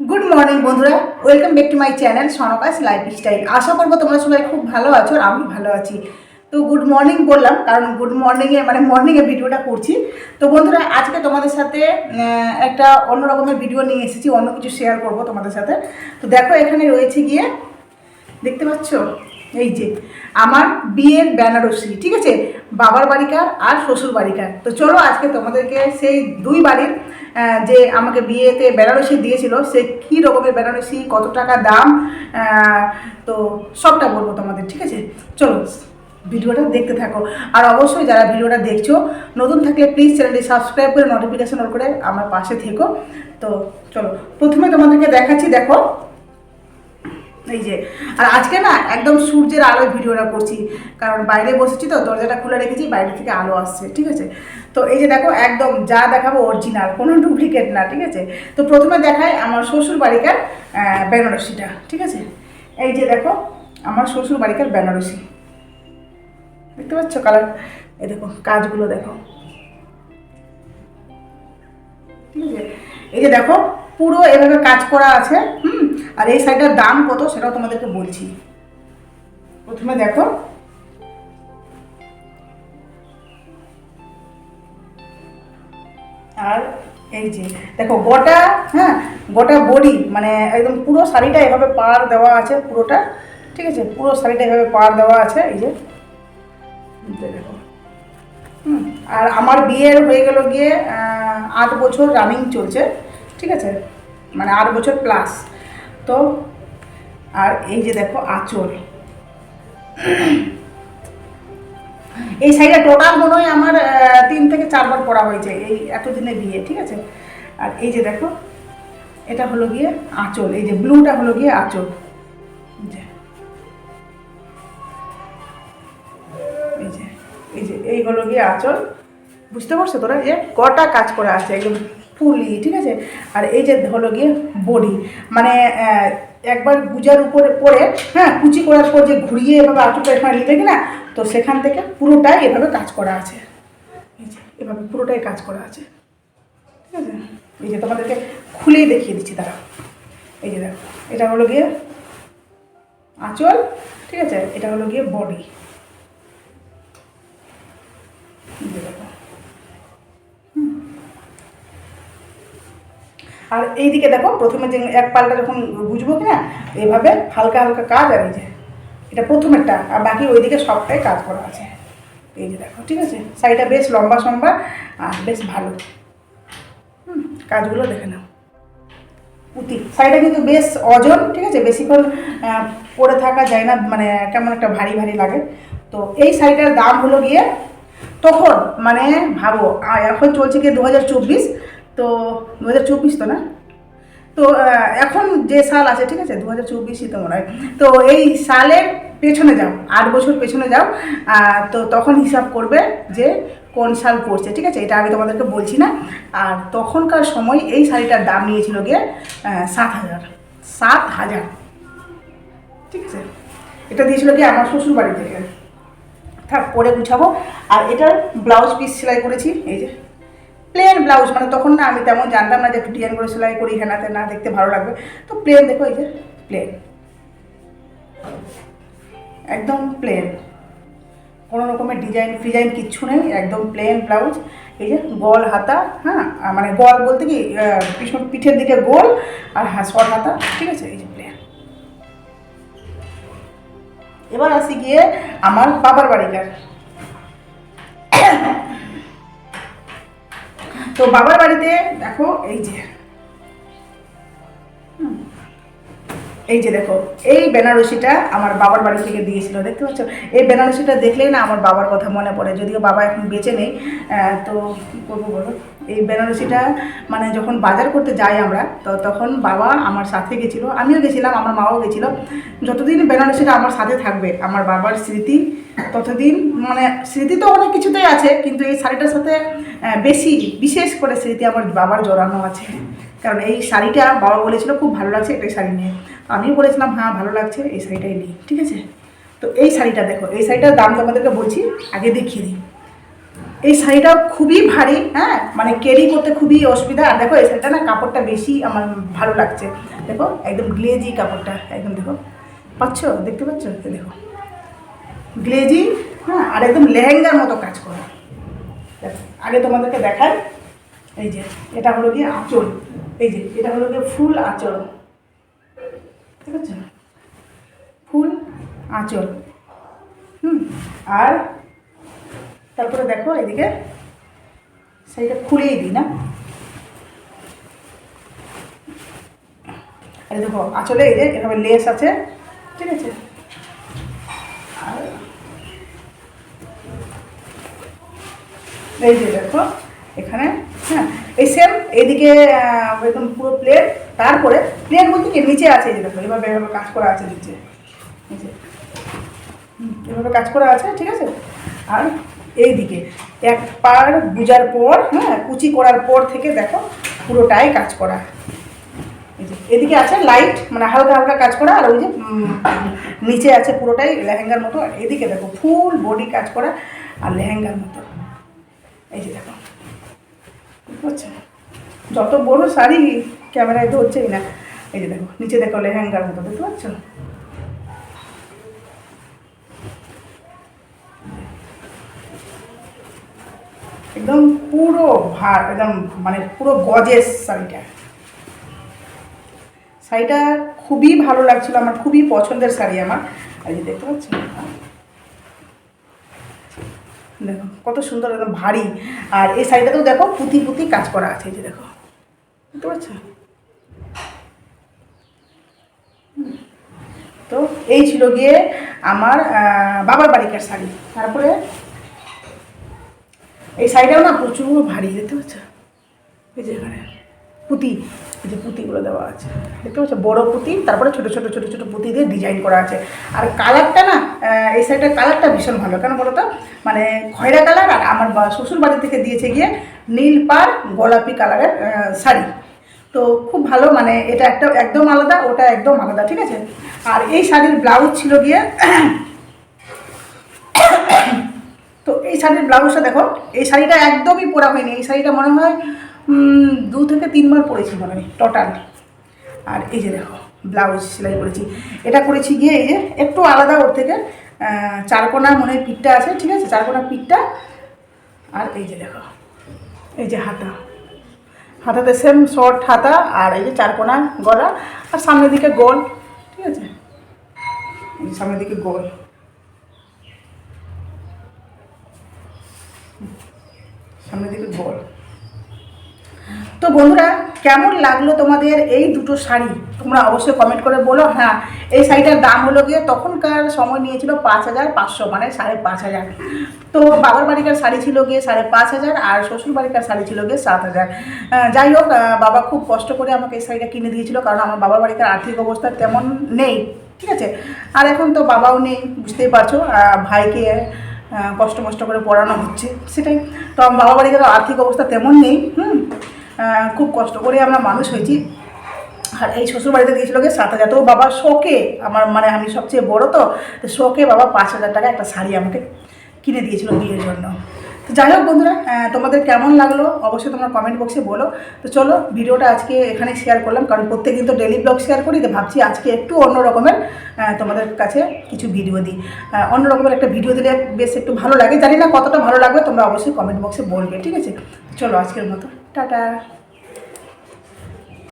Good morning বন্ধুরা। Welcome back to my channel সনকাস life style আশা করব তোমরা সবাই খুব ভালো আছো আর আমি ভালো আছি। তো গুড মর্নিং বললাম, কারণ গুড মর্নিংয়ে মানে মর্নিংয়ে ভিডিওটা করছি। তো বন্ধুরা, আজকে তোমাদের সাথে একটা অন্য রকমের ভিডিও নিয়ে এসেছি, অন্য কিছু শেয়ার করব তোমাদের সাথে। তো দেখো, এখানে রয়েছে গিয়ে, দেখতে পাচ্ছ? এই যে, আমার বিয়ের বেনারসি, ঠিক আছে? বাবার বাড়িকার আর শ্বশুর বাড়িকার তো চলো আজকে তোমাদেরকে সেই দুই বাড়ির যে আমাকে বিয়েতে বেনারসি দিয়েছিল, সে কী রকমের বেনারসি, কত টাকা দাম তো সবটা বলব তোমাদের, ঠিক আছে? চলো, ভিডিওটা দেখতে থাকো। আর অবশ্যই যারা ভিডিওটা দেখছ, নতুন থাকলে প্লিজ চ্যানেলটি সাবস্ক্রাইব করে নোটিফিকেশন করে আমার পাশে থেকো। তো চলো, প্রথমে তোমাদেরকে দেখাচ্ছি, দেখো এই যে, আর আজকে না একদম সূর্যের আলোয় ভিডিওটা করছি, কারণ বাইরে বসেছি তো, দরজাটা খুলে রেখেছি, বাইরে থেকে আলো আসছে, ঠিক আছে? তো এই যে দেখো, একদম যা দেখাবো অরিজিনাল কোনো ডুপ্লিকেট না, ঠিক আছে? তো প্রথমে দেখায় আমার শ্বশুর বাড়িকার বেনারসিটা, ঠিক আছে? এই যে দেখো, আমার শ্বশুর বাড়িকার বেনারসি। দেখতে পাচ্ছ কালার এই দেখো, কাজগুলো দেখো। ঠিক আছে? এই যে দেখো, পুরো এভাবে কাজ করা আছে, হুম? আর এই শাড়িটার দাম কত সেটাও তোমাদেরকে বলছি। প্রথমে দেখো। আর এই যে, দেখো গোটা হ্যাঁ গোটা বডি মানে একদম পুরো শাড়িটা এভাবে পার দেওয়া আছে পুরোটা, ঠিক আছে? পুরো শাড়িটা এভাবে পার দেওয়া আছে, এই যে দেখো। আর আমার বিয়ের হয়ে গেল গিয়ে আট বছর রানিং চলছে, ঠিক আছে? মানে আট বছর প্লাস তো আর এই যে দেখো আঁচল। এই শাড়িটা টোটাল মনে হয় আমার তিন থেকে চারবার পরা হয়েছে এই এতদিনে বিয়ে, ঠিক আছে? আর এই যে দেখো, এটা হলো গিয়ে আঁচল, এই যে ব্লুটা হলো গিয়ে আঁচল। এই যে। এই হলো গিয়ে আঁচল। বুঝতে পারছ তোরা? যে কটা কাজ করা আছে একদম ফুলি ঠিক আছে? আর এই যে হলো গিয়ে বডি মানে একবার গুজার উপরে পরে হ্যাঁ কুচি করার পর যে ঘুরিয়ে এভাবে আঁচলটা এখানে নিবে কিনা, তো সেখান থেকে পুরোটাই এভাবে কাজ করা আছে। এভাবে পুরোটাই কাজ করা আছে। ঠিক আছে? এই যে তোমাদেরকে খুলেই দেখিয়ে দিচ্ছি তারা এই যে দেখো, এটা হলো গিয়ে আঁচল, ঠিক আছে? এটা হলো গিয়ে বডি। আর এইদিকে দেখো প্রথমে যে এক পালটা যখন বুঝব কি না এইভাবে হালকা হালকা কাজ আর এই যে এটা প্রথমেরটা আর বাকি ওইদিকে সবটাই কাজ করা আছে। এই যে দেখো ঠিক আছে? শাড়িটা বেশ লম্বা সম্বা আর বেশ ভালো। হুম, কাজগুলো দেখে নাও। পুঁতি শাড়িটা কিন্তু বেশ ওজন ঠিক আছে? বেশিক্ষণ পরে থাকা যায় না মানে কেমন একটা ভারী ভারী লাগে। তো এই শাড়িটার দাম হলো গিয়ে তখন মানে ভাবো এখন চলছে গিয়ে দু হাজার চব্বিশ তো দু হাজার চব্বিশ তো না? তো এখন যে সাল আছে, ঠিক আছে? দু হাজার চব্বিশই তো মনে হয়। তো এই সালের পেছনে যাও, আট বছর পেছনে যাও তো তখন হিসাব করবে যে কোন সাল পড়ছে, ঠিক আছে? এটা আমি তোমাদেরকে বলছি না। আর তখনকার সময় এই শাড়িটার দাম নিয়েছিল গিয়ে সাত হাজার। সাত হাজার। ঠিক আছে? এটা দিয়েছিল গিয়ে আমার শ্বশুর বাড়ি থেকে। থাক, পরে গুছাবো। আর এটার ব্লাউজ পিস সেলাই করেছি, এই যে। প্লেন ব্লাউজ মানে তখন না আমি তেমন জানতাম না যে একটু ডিজাইন করে সেলাই করি, হেনাতে না দেখতে ভালো লাগবে। তো প্লেন দেখো এই যে প্লেন একদম প্লেন কোনো রকমের ডিজাইন ফিজাইন কিচ্ছু নেই, একদম প্লেন ব্লাউজ এই যে গোল হাতা হ্যাঁ? মানে গোল বলতে কি পিছন পিঠের দিকে গোল আর হ্যাঁ শর্ট হাতা, ঠিক আছে? এই যে প্লেন এবার আসি গিয়ে আমার বাবার বাড়িকার তো বাবার বাড়িতে দেখো, এই যে। এই যে দেখো, এই বেনারসিটা আমার বাবার বাড়ি থেকে দিয়েছিল, দেখতে পাচ্ছ? এই বেনারসিটা দেখলেই না আমার বাবার কথা মনে পড়ে, যদিও বাবা এখন বেঁচে নেই। তো কী করব বলো? এই বেনারসিটা মানে যখন বাজার করতে যাই আমরা, তো তখন বাবা আমার সাথে গেছিল, আমিও গেছিলাম, আমার মাও গেছিল। যতদিন বেনারসিটা আমার সাথে থাকবে, আমার বাবার স্মৃতি, ততদিন মানে স্মৃতি তো অনেক কিছুতেই আছে, কিন্তু এই শাড়িটার সাথে বেশি, বিশেষ করে স্মৃতি আমার বাবার জড়ানো আছে। কারণ এই শাড়িটা বাবা বলেছিল খুব ভালো লাগছে এটাই শাড়ি নিয়ে। আমিও বলেছিলাম হ্যাঁ ভালো লাগছে, এই শাড়িটাই নিই ঠিক আছে? তো এই শাড়িটা দেখো, এই শাড়িটার দাম তোমাদেরকে বলছি, আগে দেখিয়ে দিই। এই শাড়িটাও খুবই ভারী হ্যাঁ? মানে ক্যারি করতে খুবই অসুবিধা। আর দেখো, এই শাড়িটা না কাপড়টা বেশি আমার ভালো লাগছে। দেখো, একদম গ্লেজি কাপড়টা, একদম দেখো। পাচ্ছ? দেখতে পাচ্ছ? দেখো। গ্লেজি হ্যাঁ আর একদম লেহেঙ্গার মতো কাজ করা। আগে তোমাদেরকে দেখাই। এই যে, এটা হলো গিয়ে আঁচল। এই যে, এটা হলো গিয়ে ফুল আঁচল। ঠিক আছে ফুল আঁচল। হুম, আর তারপরে দেখো এদিকে সেইটা খুলেই দিই, না? এই দেখো আঁচলে এই যে এভাবে লেস আছে, ঠিক আছে? আর এই যে দেখো, এখানে হ্যাঁ এই সেম এইদিকে একদম পুরো প্লেট তারপরে প্লেট বলতে কি, নিচে আছে এই যে দেখো, এভাবে এভাবে কাজ করা আছে নিচে এভাবে কাজ করা আছে, ঠিক আছে? আর এই দিকে এক পার বুজার পর হ্যাঁ কুচি করার পর থেকে দেখো পুরোটাই কাজ করা। এদিকে আছে লাইট মানে হালকা হালকা কাজ করা, আর ওই যে নিচে আছে পুরোটাই লেহেঙ্গার মতো। আর এদিকে দেখো ফুল বডি কাজ করা আর লেহেঙ্গার মতো। এই যে দেখো, বুঝতে যত বড় শাড়ি ক্যামেরায় ধরছেই না। এই যে দেখো, নিচে দেখো লেহেঙ্গার মতো, দেখতে পাচ্ছ? একদম পুরো ভার, একদম মানে পুরো গজের শাড়িটা। শাড়িটা খুবই ভালো লাগছিল, আমার খুবই পছন্দের শাড়ি আমার। আর দেখতে পাচ্ছেন? দেখো, কত সুন্দর, একদম ভারী। আর এই শাড়িটাতেও দেখো, পুঁতি পুঁতি কাজ করা আছে যে দেখো। বুঝতে পারছ তো এই ছিল গিয়ে আমার বাবার বাড়িকার শাড়ি। তারপরে এই শাড়িটাও না প্রচুর ভারী, দেখতে পাচ্ছ? এই যে এখানে পুঁতি, এই যে পুঁতিগুলো দেওয়া আছে। দেখতে পাচ্ছ? বড় পুঁতি, তারপরে ছোটো ছোটো ছোটো ছোটো পুঁতি দিয়ে ডিজাইন করা আছে। আর কালারটা না এই শাড়িটার কালারটা ভীষণ ভালো। কেন বলো তো? মানে খয়রা কালার আর আমার শ্বশুর বাড়ি থেকে দিয়েছে গিয়ে নীল পার গোলাপি কালারের শাড়ি। তো খুব ভালো মানে এটা একটা একদম আলাদা, ওটা একদম আলাদা, ঠিক আছে? আর এই শাড়ির ব্লাউজ ছিল গিয়ে এই শাড়ির ব্লাউজটা দেখো, এই শাড়িটা একদমই পরা হয়নি, এই শাড়িটা মনে হয় দু থেকে তিনবার পরেছি মনে হয় টোটাল আর এই যে দেখো, ব্লাউজ সেলাই করেছি। এটা করেছি গিয়ে এই যে একটু আলাদা ওর থেকে চারকোনা মনে হয় পিঠটা আছে, ঠিক আছে? চারকোনা পিঠটা। আর এই যে দেখো, এই যে হাতা। হাতাতে সেম শর্ট হাতা আর এই যে চারকোনা গলা। আর সামনের দিকে গোল, ঠিক আছে? সামনের দিকে গোল। সামনের দিকে গোল তো বন্ধুরা, কেমন লাগল তোমাদের এই দুটো শাড়ি? তোমরা অবশ্যই কমেন্ট করে বলো। হ্যাঁ এই শাড়িটার দাম হলো গিয়ে তখনকার সময় নিয়েছিল পাঁচ হাজার পাঁচশো মানে সাড়ে পাঁচ হাজার। তো বাবার বাড়িকার শাড়ি ছিল গিয়ে সাড়ে পাঁচ হাজার আর শ্বশুর বাড়িকার শাড়ি ছিল গিয়ে সাত হাজার। যাই হোক বাবা খুব কষ্ট করে আমাকে এই শাড়িটা কিনে দিয়েছিল কারণ আমার বাবার বাড়িকার আর্থিক অবস্থা তেমন নেই, ঠিক আছে? আর এখন তো বাবাও নেই, বুঝতেই পারছ ভাইকে কষ্ট মষ্ট করে পড়ানো হচ্ছে, সেটাই। তো আমার বাবা বাড়িতে তো আর্থিক অবস্থা তেমন নেই, হুম? খুব কষ্ট করে আমরা মানুষ হয়েছি। আর এই শ্বশুর বাড়িতে গিয়ে সাত হাজার। তো বাবা শোকে আমার মানে আমি সবচেয়ে বড় তো শোকে বাবা পাঁচ হাজার টাকা একটা শাড়ি আমাকে কিনে দিয়েছিল বিয়ের জন্য। তো যাই হোক বন্ধুরা তোমাদের কেমন লাগল অবশ্যই তোমরা কমেন্ট বক্সে বলো। তো চলো, ভিডিওটা আজকে এখানে শেয়ার করলাম, কারণ প্রত্যেকদিন তো ডেলি ব্লগ শেয়ার করি, তো ভাবছি আজকে একটু অন্য রকমের তোমাদের কাছে কিছু ভিডিও দিই। অন্য রকমের একটা ভিডিও দিলে বেশ একটু ভালো লাগে, জানি না কতটা ভালো লাগবে, তোমরা অবশ্যই কমেন্ট বক্সে বলবে, ঠিক আছে? চলো আজকের মতো, টাটা।